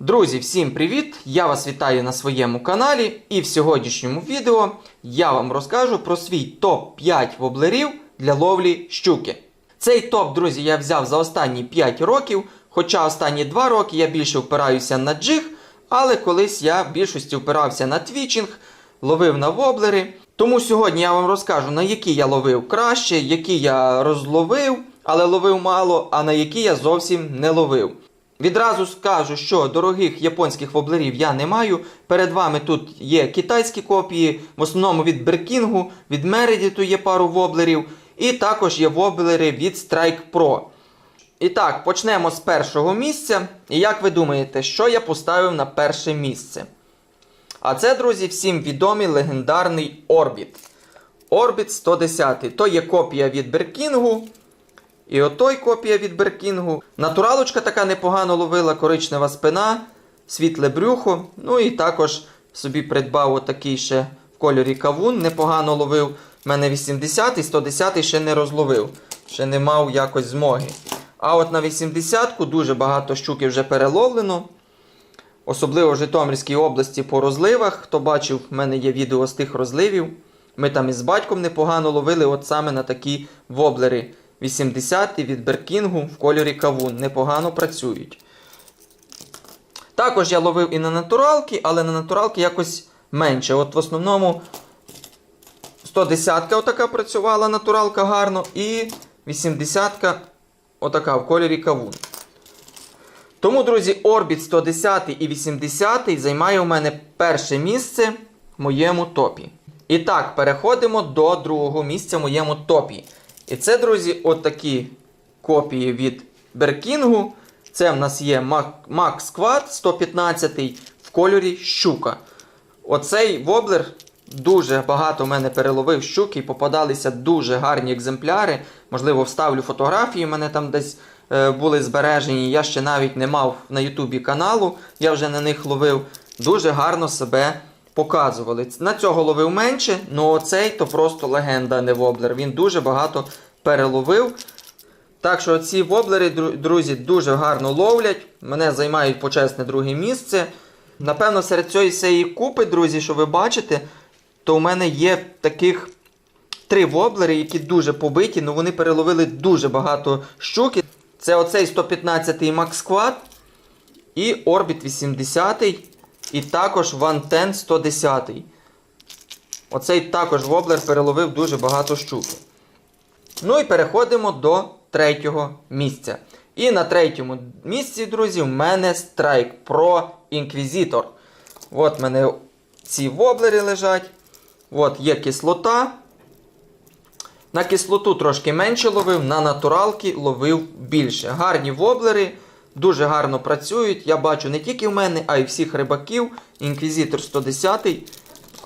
Друзі, всім привіт! Я вас вітаю на своєму каналі, і в сьогоднішньому відео я вам розкажу про свій топ-5 воблерів для ловлі щуки. Цей топ, друзі, я взяв за останні 5 років, хоча останні 2 роки я більше впираюся на джиг, але колись я в більшості впирався на твічинг, ловив на воблери. Тому сьогодні я вам розкажу, на які я ловив краще, які я розловив, але ловив мало, а на які я зовсім не ловив. Відразу скажу, що дорогих японських воблерів я не маю. Перед вами тут є китайські копії, в основному від Беркінгу, від Мередіту є пару воблерів, і також є воблери від Strike Pro. І так, почнемо з першого місця. І як ви думаєте, що я поставив на перше місце? А це, друзі, всім відомий легендарний Orbit. Orbit 110. То є копія від Беркінгу. І отой копія від Беркінгу. Натуралочка така непогано ловила, коричнева спина, світле брюхо. Ну і також собі придбав отакий ще в кольорі кавун, непогано ловив. У мене 80 і 110 ще не розловив. Ще не мав якось змоги. А от на 80-ку дуже багато щуки вже переловлено. Особливо в Житомирській області по розливах. Хто бачив, в мене є відео з тих розливів. Ми там із батьком непогано ловили от саме на такі воблери. 80 від Беркінгу в кольорі кавун. Непогано працюють. Також я ловив і на натуралки, але на натуралки якось менше. От в основному 110-ка отака працювала натуралка гарно, і 80-ка отака в кольорі кавун. Тому, друзі, Orbit 110 і 80 займає у мене перше місце в моєму топі. І так, переходимо до другого місця в моєму топі. І це, друзі, отакі копії від Беркінгу. Це в нас є Max Quad 115 в кольорі щука. Оцей воблер дуже багато в мене переловив щуки попадалися дуже гарні екземпляри. Можливо, вставлю фотографії, в мене там десь е, були збережені. Я ще навіть не мав на Ютубі каналу, я вже на них ловив. Дуже гарно себе показували. На цього ловив менше, але оцей то просто легенда, не воблер. Він дуже багато переловив. Так що ці воблери, друзі, дуже гарно ловлять. Мене займають почесне друге місце. Напевно, серед цієї всієї купи, друзі, що ви бачите, то у мене є таких три воблери, які дуже побиті, але вони переловили дуже багато щуки. Це оцей 115-й Max Quad і Orbit 80 і також One 110. Оцей також воблер переловив дуже багато щуки. Ну і переходимо до третього місця. І на третьому місці, друзі, в мене Strike Pro Inquisitor. От в мене ці воблери лежать. От є кислота. На кислоту трошки менше ловив, на натуралки ловив більше. Гарні воблери, дуже гарно працюють. Я бачу не тільки в мене, а й всіх рибаків. Інквізитор 110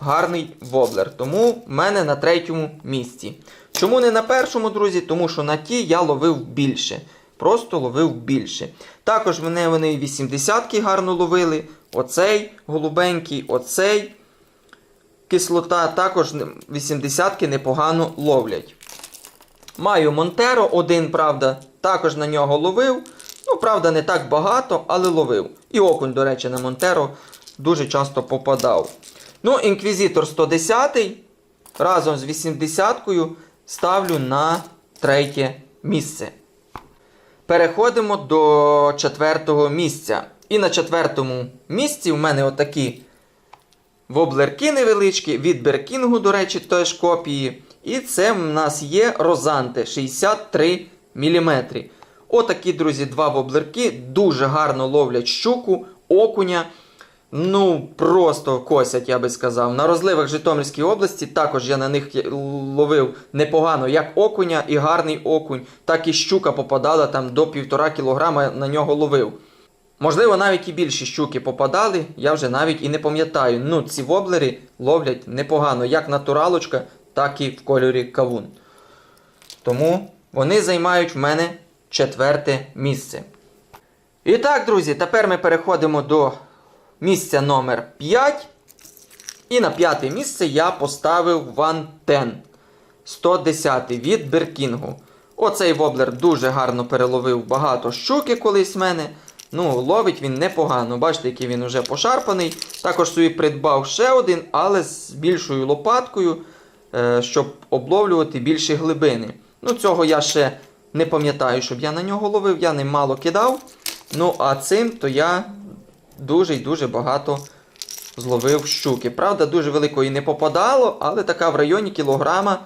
гарний воблер. Тому в мене на третьому місці. Чому не на першому, друзі? Тому що на ті я ловив більше. Просто ловив більше. Також мене вони 80-ки гарно ловили. Оцей голубенький, оцей. Кислота також 80-ки непогано ловлять. Маю Монтеро один, правда, також на нього ловив. Ну, правда, не так багато, але ловив. І окунь, до речі, на Монтеро дуже часто попадав. Ну, Інквізитор 110 разом з 80-кою ставлю на третє місце. Переходимо до четвертого місця. І на четвертому місці в мене отакі воблерки невеличкі, від Беркінгу, до речі, теж копії. І це в нас є розанти 63 мм. Отакі, друзі, два воблерки дуже гарно ловлять щуку, окуня. Ну, просто косять, я би сказав. На розливах Житомирській області також я на них ловив непогано як окуня і гарний окунь, так і щука попадала там до 1,5 кг на нього ловив. Можливо, навіть і більші щуки попадали, я вже навіть і не пам'ятаю. Ну, ці воблери ловлять непогано, як натуралочка, так і в кольорі кавун. Тому вони займають в мене четверте місце. І так, друзі, тепер ми переходимо до місця номер 5. І на п'яте місце я поставив One Ten 110 від Беркінгу. Оцей воблер дуже гарно переловив багато щуки колись в мене. Ну, ловить він непогано. Бачите, який він уже пошарпаний. Також собі придбав ще один, але з більшою лопаткою, е, щоб обловлювати більші глибини. Ну, цього я ще не пам'ятаю, щоб я на нього ловив, я ним мало кидав. Ну, а цим то я дуже і дуже багато зловив щуки. Правда, дуже великої не попадало, але така в районі кілограма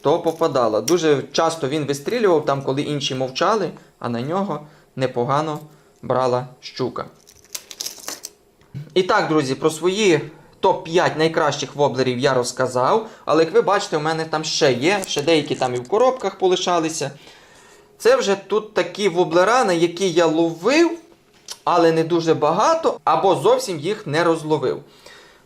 то попадала. Дуже часто він вистрілював там, коли інші мовчали, а на нього непогано брала щука. І так, друзі, про свої топ-5 найкращих воблерів я розказав. Але як ви бачите, у мене там ще є, ще деякі там і в коробках полишалися. Це вже тут такі воблера, на які я ловив, але не дуже багато, або зовсім їх не розловив.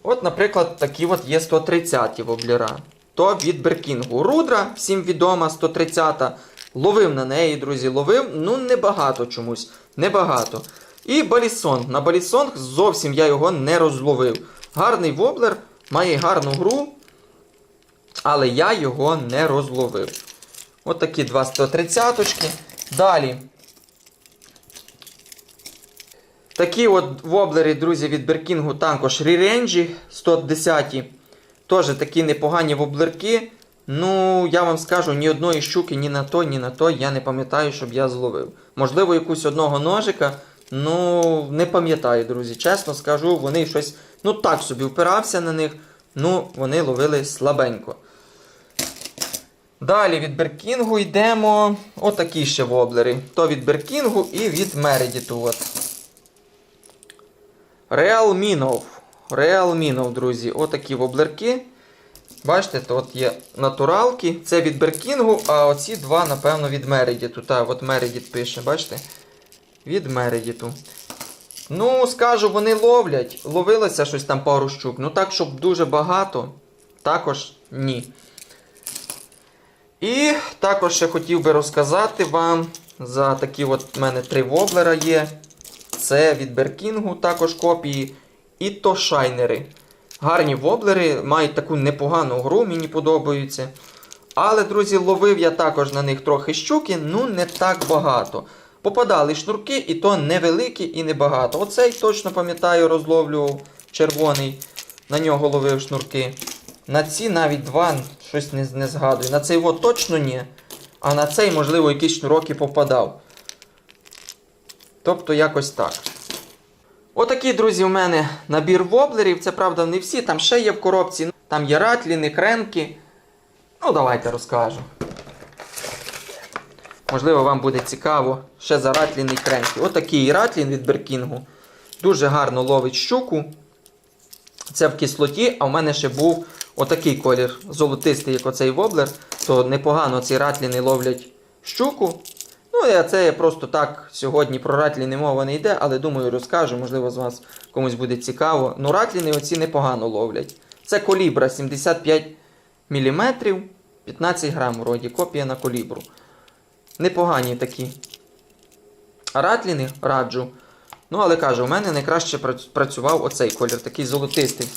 От, наприклад, такі от є 130-ті воблера. То від Беркінгу. Рудра, всім відома, 130-та. Ловив на неї, друзі, ловив, ну небагато чомусь. Небагато. І Балісон. На Балісон зовсім я його не розловив. Гарний воблер, має гарну гру, але я його не розловив. От такі два 130-очки. Далі. Такі от воблери, друзі, від Беркінгу також ріренджі 110-ті. Теж такі непогані воблерки. Ну, я вам скажу, ні одної щуки, ні на то, ні на то я не пам'ятаю, щоб я зловив. Можливо, якусь одного ножика. Ну, не пам'ятаю, друзі. Чесно скажу, вони щось. Ну так собі впирався на них. Ну, вони ловили слабенько. Далі від Беркінгу йдемо. Отакі ще воблери. То від Беркінгу і від Мередіту. Реал Мінов. Реал Мінов, друзі. Отакі воблерки. Бачите, то от є натуралки. Це від Беркінгу, а оці два, напевно, від Мередіту. Так, от Мередіт пише, бачите? Від Мередіту. Ну, скажу, вони ловлять. Ловилося щось там пару щук. Ну так, щоб дуже багато, також ні. І також ще хотів би розказати вам за такі от в мене три воблера є. Це від Беркінгу також копії. І то шайнери. Гарні воблери, мають таку непогану гру, мені подобаються. Але, друзі, ловив я також на них трохи щуки, ну не так багато. Попадали шнурки, і то невеликі і небагато. Оцей точно пам'ятаю, розловлював червоний. На нього ловив шнурки. На ці навіть два щось не, не згадую. На цей от точно ні. А на цей, можливо, якийсь шнурок попадав. Тобто якось так. Отакий, друзі, у мене набір воблерів. Це правда не всі, там ще є в коробці. Там є ратліни, кренки. Ну, давайте розкажу. Можливо, вам буде цікаво ще за ратліни і кренки. Отакий ратлін від Беркінгу. Дуже гарно ловить щуку. Це в кислоті, а в мене ще був отакий колір, золотистий, як оцей воблер. То непогано ці ратліни ловлять щуку. Ну, а це я просто так сьогодні про ратліни мова не йде, але думаю, розкажу, можливо, з вас комусь буде цікаво. Ну, ратліни оці непогано ловлять. Це колібра 75 мм, 15 грам вроді, копія на колібру. Непогані такі. Ратліни раджу. Ну, але кажу, у мене найкраще працював оцей колір, такий золотистий.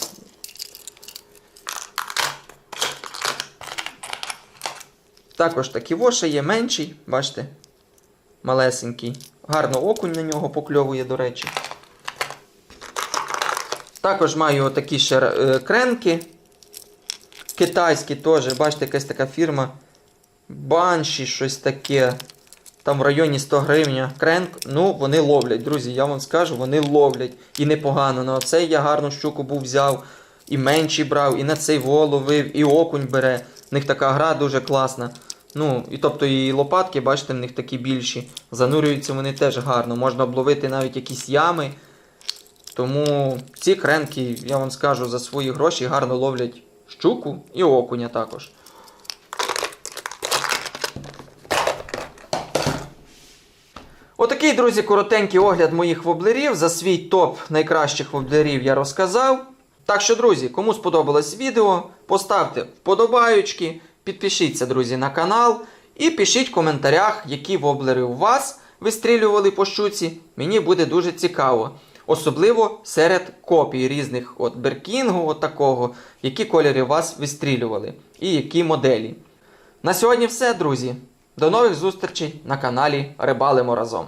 Також такі воша є менший, бачите, малесенький. Гарно окунь на нього покльовує, до речі. Також маю отакі ще е, кренки. Китайські теж, бачите, якась така фірма. Банші, щось таке. Там в районі 100 гривень кренк. Ну, вони ловлять, друзі, я вам скажу, вони ловлять. І непогано. На оцей я гарну щуку був взяв, і менші брав, і на цей во ловив, і окунь бере. В них така гра дуже класна. Ну, і тобто і лопатки, бачите, в них такі більші. Занурюються вони теж гарно. Можна обловити навіть якісь ями. Тому ці кренки, я вам скажу, за свої гроші гарно ловлять щуку і окуня також. Отакий, друзі, коротенький огляд моїх воблерів. За свій топ найкращих воблерів я розказав. Так що, друзі, кому сподобалось відео, поставте вподобаючки, підпишіться, друзі, на канал і пишіть в коментарях, які воблери у вас вистрілювали по щуці. Мені буде дуже цікаво. Особливо серед копій різних от Беркінгу, от такого, які кольори у вас вистрілювали і які моделі. На сьогодні все, друзі. До нових зустрічей на каналі Рибалимо разом.